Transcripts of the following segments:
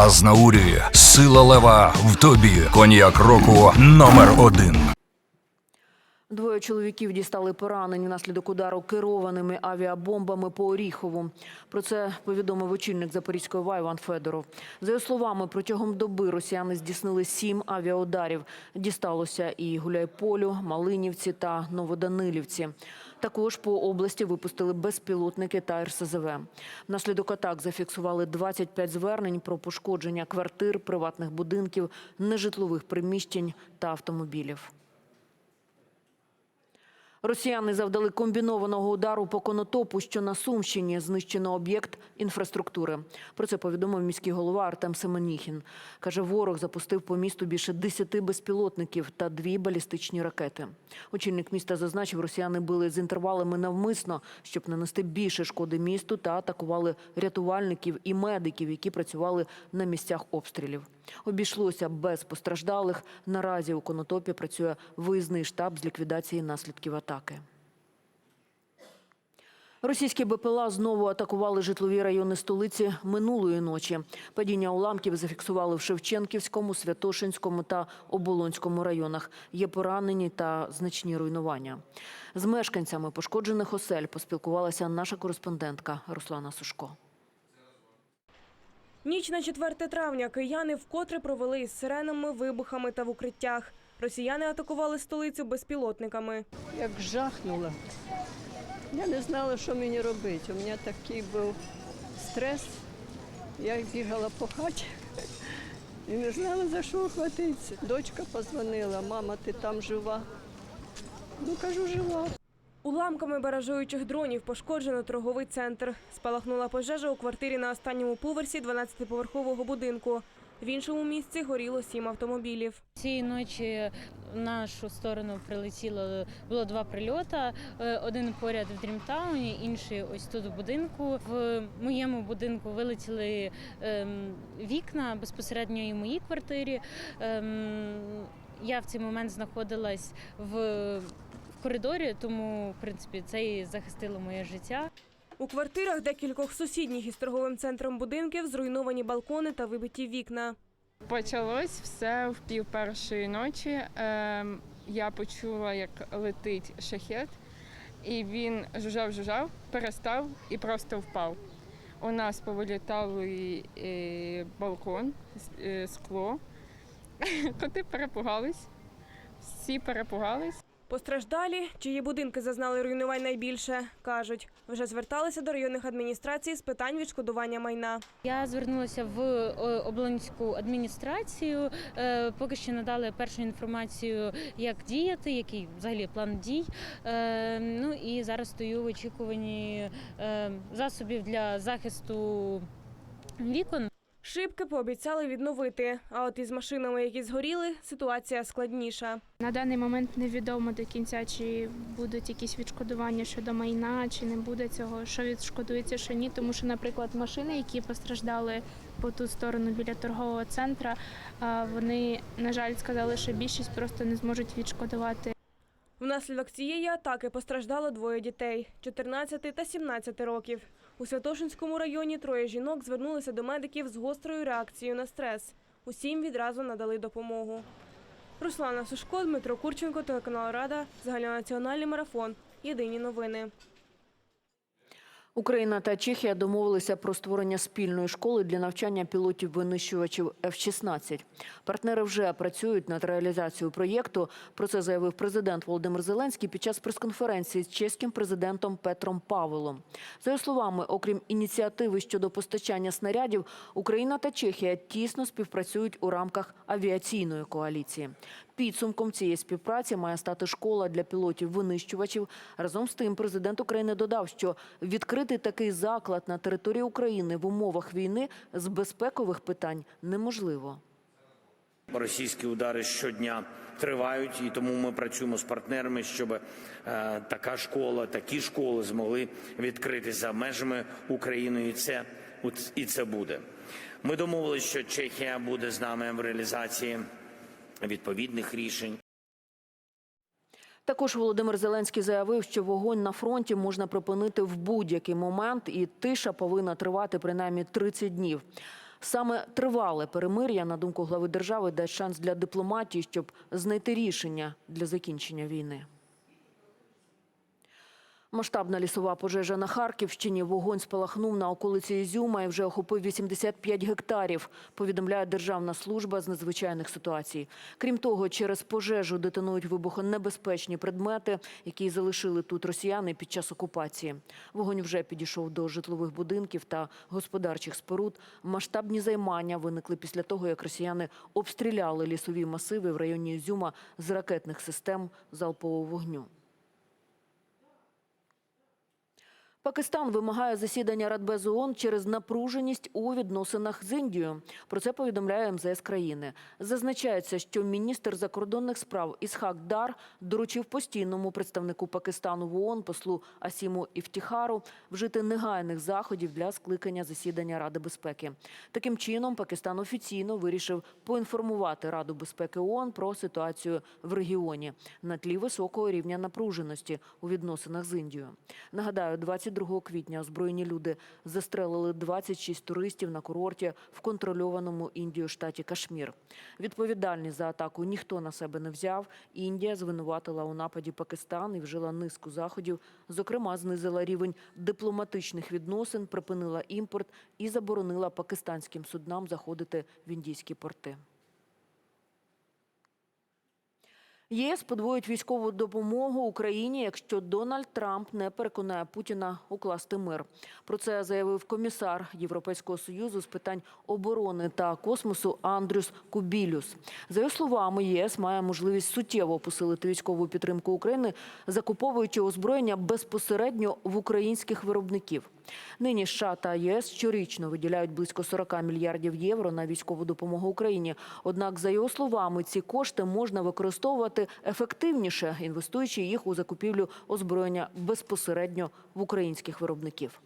Азнаурі, сила лева в тобі. Коньяк року номер один. Двоє чоловіків дістали поранені внаслідок удару керованими авіабомбами по Оріхову. Про це повідомив очільник Запорізької ОВА Іван Федоров. За його словами, протягом доби росіяни здійснили сім авіаударів. Дісталося і Гуляйполю, Малинівці та Новоданилівці. Також по області випустили безпілотники та РСЗВ. Внаслідок атак зафіксували 25 звернень про пошкодження квартир, приватних будинків, нежитлових приміщень та автомобілів. Росіяни завдали комбінованого удару по конотопу, що на Сумщині знищено об'єкт інфраструктури. Про це повідомив міський голова Артем Семеніхін. Каже, ворог запустив по місту більше 10 безпілотників та дві балістичні ракети. Очільник міста зазначив, росіяни били з інтервалами навмисно, щоб нанести більше шкоди місту та атакували рятувальників і медиків, які працювали на місцях обстрілів. Обійшлося без постраждалих. Наразі у Конотопі працює виїзний штаб з ліквідації наслідків атаки. Російські БПЛА знову атакували житлові райони столиці минулої ночі. Падіння уламків зафіксували в Шевченківському, Святошинському та Оболонському районах. Є поранені та значні руйнування. З мешканцями пошкоджених осель поспілкувалася наша кореспондентка Руслана Сушко. Ніч на 4 травня кияни вкотре провели із сиренами, вибухами та в укриттях. Росіяни атакували столицю безпілотниками. як жахнула. Я не знала, що мені робити. У мене такий був стрес. Я бігала по хаті і не знала, за що хватитися. Дочка позвонила, мама, ти там жива? Ну, кажу, жива. Уламками баражуючих дронів пошкоджено торговий центр. Спалахнула пожежа у квартирі на останньому поверсі 12-поверхового будинку. В іншому місці горіло сім автомобілів. Цієї ночі в нашу сторону прилетіло було два прильоти. Е, Один поряд в Дрімтауні, інший ось тут в будинку. В моєму будинку вилетіли ем, вікна безпосередньо і в моїй квартирі. Ем, я в цей момент знаходилась в коридорі, тому в принципі це і захистило моє життя. У квартирах декількох сусідніх із торговим центром будинків зруйновані балкони та вибиті вікна. Почалось все в пів першої ночі. Ем, я почула, як летить шахет, і він жужжав-жужжав, перестав і просто впав. У нас повилітали е, балкон, е, скло. Коти перепугались, всі перепугались. Постраждалі, чиї будинки зазнали руйнувань найбільше, кажуть, вже зверталися до районних адміністрацій з питань відшкодування майна. Я звернулася в е, Оболонську адміністрацію. е, Поки що надали першу інформацію, як діяти, який взагалі план дій. Е, Ну і зараз стою в очікуванні засобів для захисту вікон. Шибки пообіцяли відновити, а от із машинами, які згоріли, ситуація складніша. На даний момент невідомо до кінця, чи будуть якісь відшкодування щодо майна, чи не буде цього, що відшкодується, що ні. Тому що, наприклад, машини, які постраждали по ту сторону біля торгового центру, вони, на жаль, сказали, що більшість просто не зможуть відшкодувати. Внаслідок цієї атаки постраждало двоє дітей 14 та 17 років. У Святошинському районі троє жінок звернулися до медиків з гострою реакцією на стрес. Усім відразу надали допомогу. Руслана Сушко, Дмитро Курченко, телеканал Рада, загальнонаціональний марафон. Єдині новини. Україна та Чехія домовилися про створення спільної школи для навчання пілотів-винищувачів F-16. Партнери вже працюють над реалізацією проєкту. Про це заявив президент Володимир Зеленський під час прес-конференції з чеським президентом Петром Павелом. За його словами, окрім ініціативи щодо постачання снарядів, Україна та Чехія тісно співпрацюють у рамках авіаційної коаліції. Підсумком цієї співпраці має стати школа для пілотів-винищувачів. Разом з тим, президент України додав, що відкрити такий заклад на території України в умовах війни з безпекових питань неможливо. Російські удари щодня тривають, і тому ми працюємо з партнерами, щоб е, така школа, такі школи змогли відкрити за межами України. І це і це буде. Ми домовилися, що Чехія буде з нами в реалізації відповідних рішень. Також Володимир Зеленський заявив, що вогонь на фронті можна припинити в будь-який момент, і тиша повинна тривати принаймні 30 днів. Саме тривале перемир'я, на думку глави держави, дасть шанс для дипломатії, щоб знайти рішення для закінчення війни. Масштабна лісова пожежа на Харківщині. Вогонь спалахнув на околиці Ізюма і вже охопив 85 гектарів, повідомляє Державна служба з надзвичайних ситуацій. Крім того, через пожежу детонують вибухонебезпечні предмети, які залишили тут росіяни під час окупації. Вогонь вже підійшов до житлових будинків та господарчих споруд. Масштабні займання виникли після того, як росіяни обстріляли лісові масиви в районі Ізюма з ракетних систем залпового вогню. Пакистан вимагає засідання Радбезу ООН через напруженість у відносинах з Індією. Про це повідомляє МЗС країни. Зазначається, що міністр закордонних справ Ісхак Дар доручив постійному представнику Пакистану в ООН послу Асіму Іфтіхару вжити негайних заходів для скликання засідання Ради безпеки. Таким чином, Пакистан офіційно вирішив поінформувати Раду безпеки ООН про ситуацію в регіоні на тлі високого рівня напруженості у відносинах з Індією. Нагадаю, 22 квітня озброєні люди застрелили 26 туристів на курорті в контрольованому Індією штаті Кашмір. Відповідальність за атаку ніхто на себе не взяв. Індія звинуватила у нападі Пакистан і вжила низку заходів. Зокрема, знизила рівень дипломатичних відносин, припинила імпорт і заборонила пакистанським суднам заходити в індійські порти. ЄС подвоїть військову допомогу Україні, якщо Дональд Трамп не переконає Путіна укласти мир. Про це заявив комісар Європейського союзу з питань оборони та космосу Андрюс Кубілюс. За його словами, ЄС має можливість суттєво посилити військову підтримку України, закуповуючи озброєння безпосередньо в українських виробників. Нині США та ЄС щорічно виділяють близько 40 мільярдів євро на військову допомогу Україні. Однак, за його словами, ці кошти можна використовувати ефективніше, інвестуючи їх у закупівлю озброєння безпосередньо в українських виробників.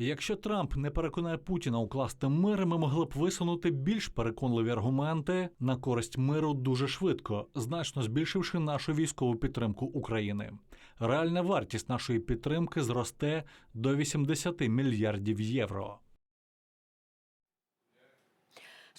Якщо Трамп не переконає Путіна укласти мир, ми могли б висунути більш переконливі аргументи на користь миру дуже швидко, значно збільшивши нашу військову підтримку України. Реальна вартість нашої підтримки зросте до 80 мільярдів євро.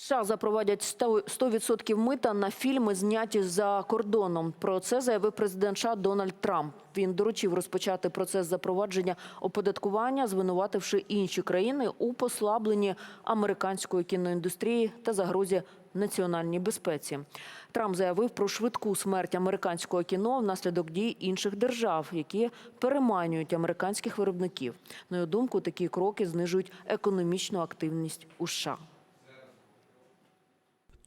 США запровадять 100 100% мита на фільми, зняті за кордоном. Про це заявив президент США Дональд Трамп. Він доручив розпочати процес запровадження оподаткування, звинувативши інші країни у послабленні американської кіноіндустрії та загрозі національній безпеці. Трамп заявив про швидку смерть американського кіно внаслідок дій інших держав, які переманюють американських виробників. На його думку, такі кроки знижують економічну активність у США.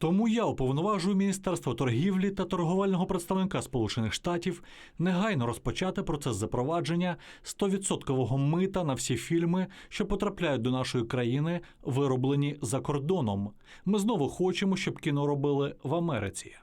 Тому я уповноважую Міністерство торгівлі та торговельного представника Сполучених Штатів негайно розпочати процес запровадження 100% мита на всі фільми, що потрапляють до нашої країни, вироблені за кордоном. Ми знову хочемо, щоб кіно робили в Америці.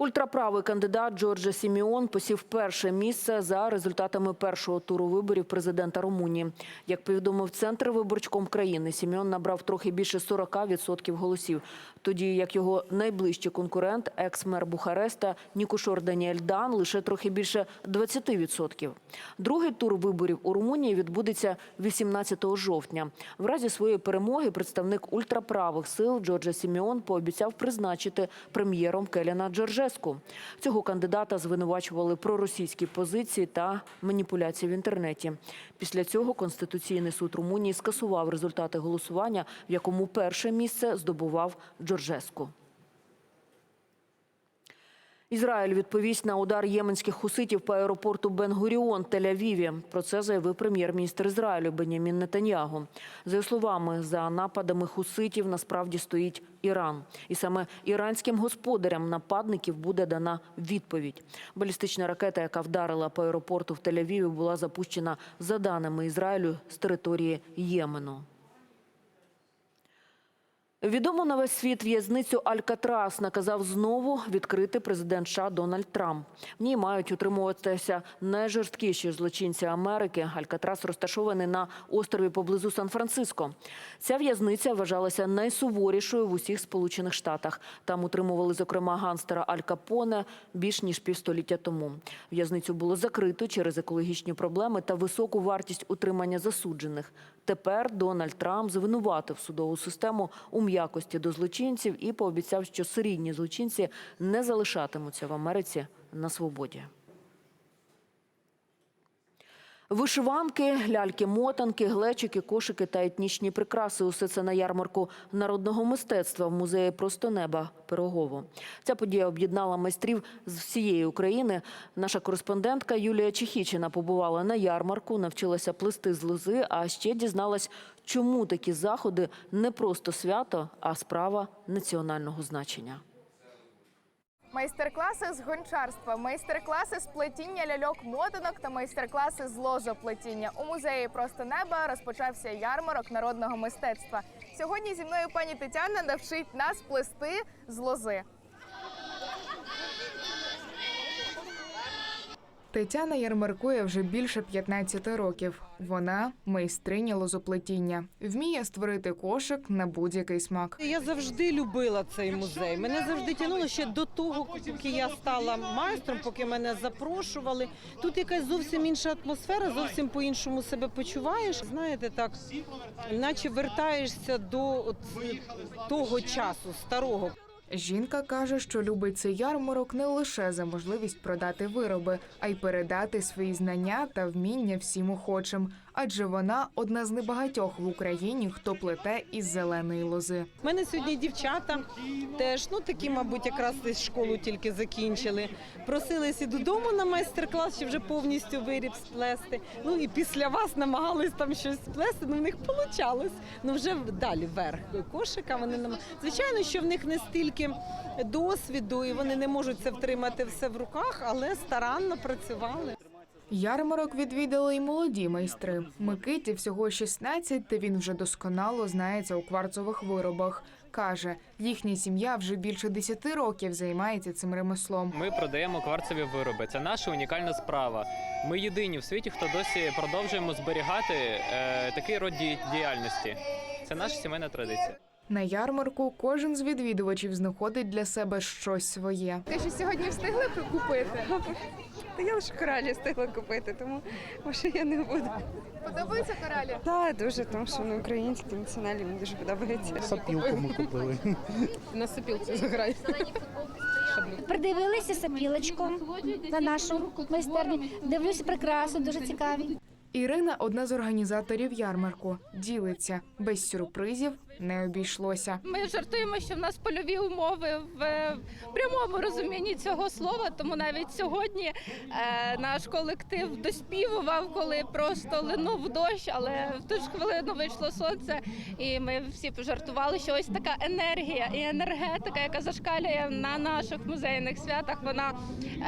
Ультраправий кандидат Джорджа Сіміон посів перше місце за результатами першого туру виборів президента Румунії. Як повідомив центр виборчком країни, Сіміон набрав трохи більше 40% голосів. Тоді як його найближчий конкурент, екс-мер Бухареста Нікушор Даніель Дан, лише трохи більше 20%. Другий тур виборів у Румунії відбудеться 18 жовтня. В разі своєї перемоги представник ультраправих сил Джорджа Сіміон пообіцяв призначити прем'єром Келіна Келяна Джорджеску. Цього кандидата звинувачували проросійські позиції та маніпуляції в інтернеті. Після цього Конституційний суд Румунії скасував результати голосування, в якому перше місце здобував Джорджеску. Ізраїль відповість на удар єменських хуситів по аеропорту Бен-Гуріон Тель-Авіві. Про це заявив прем'єр-міністр Ізраїлю Бенямін Нетаньягу. За його словами, за нападами хуситів насправді стоїть Іран. І саме іранським господарям нападників буде дана відповідь. Балістична ракета, яка вдарила по аеропорту в Тель-Авіві, була запущена за даними Ізраїлю з території Ємену. Відомо на весь світ в'язницю Алькатрас наказав знову відкрити президент США Дональд Трамп. В ній мають утримуватися найжорсткіші злочинці Америки. Алькатрас розташований на острові поблизу Сан-Франциско. Ця в'язниця вважалася найсуворішою в усіх Сполучених Штатах. Там утримували, зокрема, ганстера Аль Капоне більш ніж півстоліття тому. В'язницю було закрито через екологічні проблеми та високу вартість утримання засуджених. Тепер Дональд Трамп звинуватив судову систему у м'якості до злочинців і пообіцяв, що серійні злочинці не залишатимуться в Америці на свободі. Вишиванки, ляльки-мотанки, глечики, кошики та етнічні прикраси – усе це на ярмарку народного мистецтва в музеї «Просто неба» Пирогово. Ця подія об'єднала майстрів з всієї України. Наша кореспондентка Юлія Чехічина побувала на ярмарку, навчилася плести з лози, а ще дізналась, чому такі заходи не просто свято, а справа національного значення. Майстер-класи з гончарства, майстер-класи з плетіння ляльок-мотанок та майстер-класи з лозоплетіння. У музеї просто неба розпочався ярмарок народного мистецтва. Сьогодні зі мною пані Тетяна навчить нас плести з лози. Тетяна ярмаркує вже більше 15 років. Вона майстриня лозоплетіння, вміє створити кошик на будь-який смак. Я завжди любила цей музей. Мене завжди тянуло ще до того, поки я стала майстром, поки мене запрошували. Тут якась зовсім інша атмосфера, зовсім по-іншому себе почуваєш. Знаєте, так наче вертаєшся до того часу старого. Жінка каже, що любить цей ярмарок не лише за можливість продати вироби, а й передати свої знання та вміння всім охочим. Адже вона одна з небагатьох в Україні, хто плете із зеленої лози. У мене сьогодні дівчата теж, ну такі, мабуть, якраз десь школу тільки закінчили. Просилися додому на майстер-клас, щоб вже повністю виріб сплести. Ну і після вас намагались там щось сплести, ну в них вийшло. Ну вже далі вверх кошика. Вони нам звичайно, що в них не стільки досвіду, і вони не можуть це втримати все в руках, але старанно працювали. Ярмарок відвідали й молоді майстри. Микиті всього 16, та він вже досконало знається у кварцових виробах. Каже, їхня сім'я вже більше 10 років займається цим ремеслом. Ми продаємо кварцеві вироби. Це наша унікальна справа. Ми єдині в світі, хто досі продовжуємо зберігати е, такий род діяльності. Це наша сімейна традиція. На ярмарку кожен з відвідувачів знаходить для себе щось своє. Ти що сьогодні встигли купити? Та я лише коралі встигла купити, тому може я не буду. Подобаються коралі? Так, дуже, тому що вони українські, національні, мені дуже подобається. Сапілку ми купили. На сопілці заграю. Придивилися сапілочку на нашу майстерню. Дивлюся прикраси, дуже цікаві. Ірина одна з організаторів ярмарку. Ділиться без сюрпризів не обійшлося. Ми жартуємо, що в нас польові умови в прямому розумінні цього слова. Тому навіть сьогодні е, наш колектив доспівував, коли просто линув дощ, але в ту ж хвилину вийшло сонце, і ми всі пожартували, що ось така енергія і енергетика, яка зашкалює на наших музейних святах. Вона,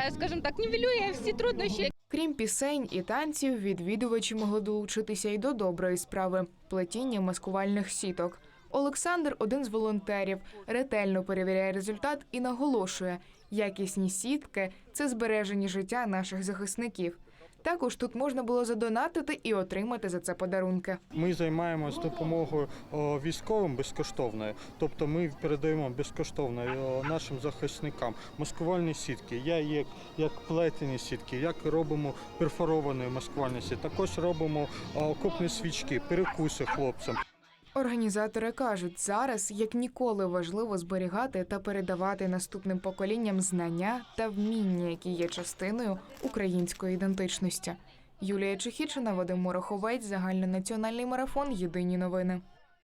е, скажімо так, нівелює всі труднощі, Крім пісень і танців, відвідувачі могли долучитися й до доброї справи плетіння маскувальних сіток. Олександр, один з волонтерів, ретельно перевіряє результат і наголошує, якісні сітки це збережені життя наших захисників. Також тут можна було задонатити і отримати за це подарунки. Ми займаємось допомогою військовим безкоштовною. Тобто ми передаємо безкоштовно нашим захисникам маскувальні сітки, я як, як плетені сітки, як робимо перфоровані маскувальні сітки. Також робимо окопні свічки, перекуси хлопцям. Організатори кажуть, зараз як ніколи важливо зберігати та передавати наступним поколінням знання та вміння, які є частиною української ідентичності. Юлія Чехічина, Вадим Мороховець, загальнонаціональний марафон. Єдині новини.